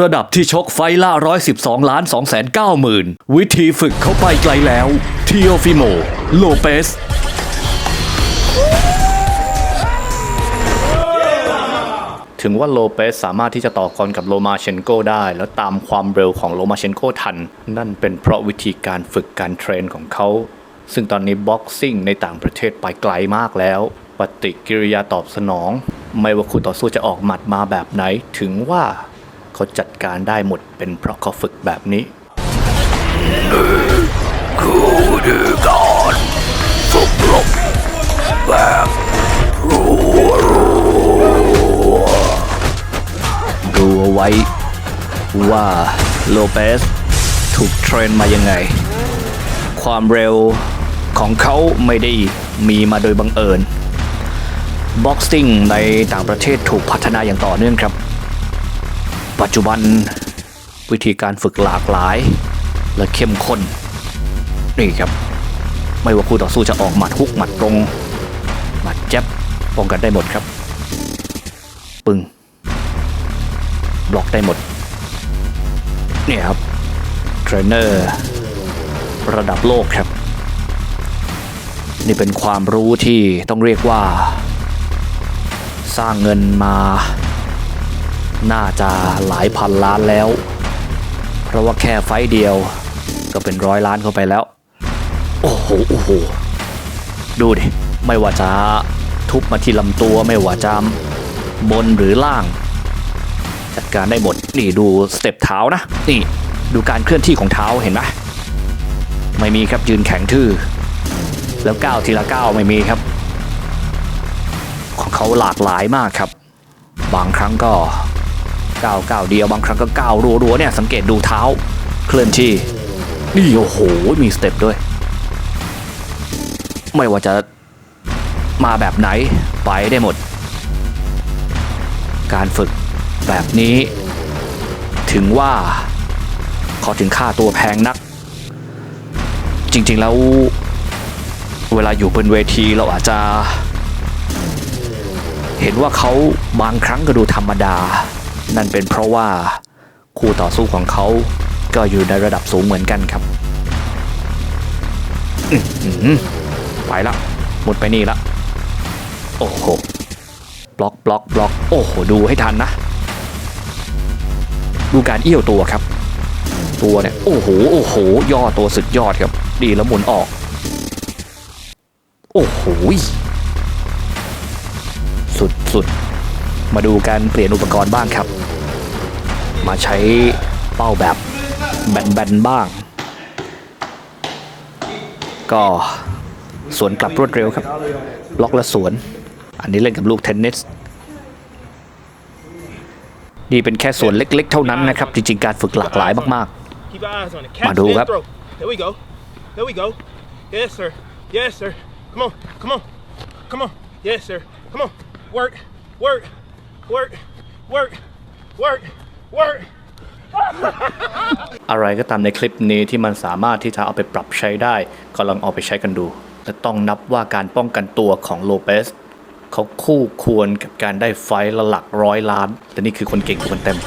ระดับที่ชกไฟล่า 112 ล้าน 2 9 0 0 0 วิธีฝึกเขาไปไกลแล้วเทีโอฟิโม โลเปสถึงว่าโลเปสสามารถที่จะต่อกรกับโลมาเชนโกได้ แล้วตามความเร็วของโลมาเชนโกทัน นั่นเป็นเพราะวิธีการฝึกการเทรนของเขา ซึ่งตอนนี้บ็อกซิ่งในต่างประเทศไปไกลมากแล้ว ปฏิกิริยาตอบสนอง ไม่ว่าคู่ต่อสู้จะออกหมัดมาแบบไหน ถึงว่า เขาจัดการได้หมดเป็นเพราะเขาฝึกแบบนี้ดูเอาไว้ ว่าโลเปสถูกเทรนมายังไง ความเร็วของเขาไม่ได้มีมาโดยบังเอิญบ็อกซิ่งในต่างประเทศถูกพัฒนาอย่างต่อเนื่องครับ ปัจจุบันวิธีการฝึกหลากหลาย และเข้มข้น นี่ครับ ไม่ว่าคู่ต่อสู้จะออกหมัดฮุกหมัดตรง หมัดแจ็บป้องกันได้หมดครับ ปึงบล็อกได้หมด เนี่ยครับเทรนเนอร์ระดับโลกครับ นี่เป็นความรู้ที่ต้องเรียกว่า สร้างเงินมา น่าจะหลายพันล้านแล้ว เพราะว่าแค่ไฟเดียว ก็เป็นร้อยล้านเข้าไปแล้ว โอ้โหโอ้โหดูดิ ไม่ว่าจะทุบมาที่ลำตัวไม่ว่าจะบนหรือล่าง จัดการได้หมด นี่ดูสเต็ปเท้านะ นี่ดูการเคลื่อนที่ของเท้าเห็นไหมไม่มีครับยืนแข็งทื่อ แล้วก้าวทีละก้าวไม่มีครับ ของเขาหลากหลายมากครับ บางครั้งก็ ก้าวก้าวเดียวบางครั้งก็ก้าวรัวๆเนี่ยสังเกตดูเท้า เคลื่อนที่ นี่โอ้โหมีสเต็ปด้วย ไม่ว่าจะมาแบบไหนไปได้หมด การฝึกแบบนี้ ถึงว่าขาถึงค่าตัวแพงนัก จริงๆแล้ว เวลาอยู่บนเวทีเราอาจจะ เห็นว่าเขาบางครั้งก็ดูธรรมดา นั่นเป็นเพราะว่าคู่ต่อสู้ของเขาก็อยู่ในระดับสูงเหมือนกันครับไปละหมดไปนี่ละโอ้โหบล็อกบล็อกบล็อกโอ้โหดูให้ทันนะ ดูการเอี้ยวตัวครับ ตัวเนี่ยโอ้โหโอ้โหย่อตัวสุดยอดครับ ดีแล้วหมุนออก โอ้โหสุดสุด มาดูการเปลี่ยนอุปกรณ์บ้างครับ มาใช้เป้าแบบแบนๆบ้าง ก็สวนกลับรวดเร็วครับ ล็อกและสวน อันนี้เล่นกับลูกเทนนิสนี่เป็นแค่ส่วนเล็ก ๆ เท่านั้นนะครับ จริง ๆ การฝึกหลากหลายมาก Keep your eyes on it. Mà Catch đủ then gấp. throw. There we go. There we go. Yes, sir. Yes, sir. Come on. Come on. Come on. Yes, sir. Come on. Work. Work. Work. Work. Work. Work. อะไรก็ตามในคลิปนี้ที่มันสามารถที่จะเอาไปปรับใช้ได้ ก็ลองเอาไปใช้กันดูและต้องนับว่าการป้องกันตัวของโลเปสเขาคู่ควรกับการได้ไฟล์ละหลักร้อยล้านแต่นี่คือคนเก่งคนเต็ม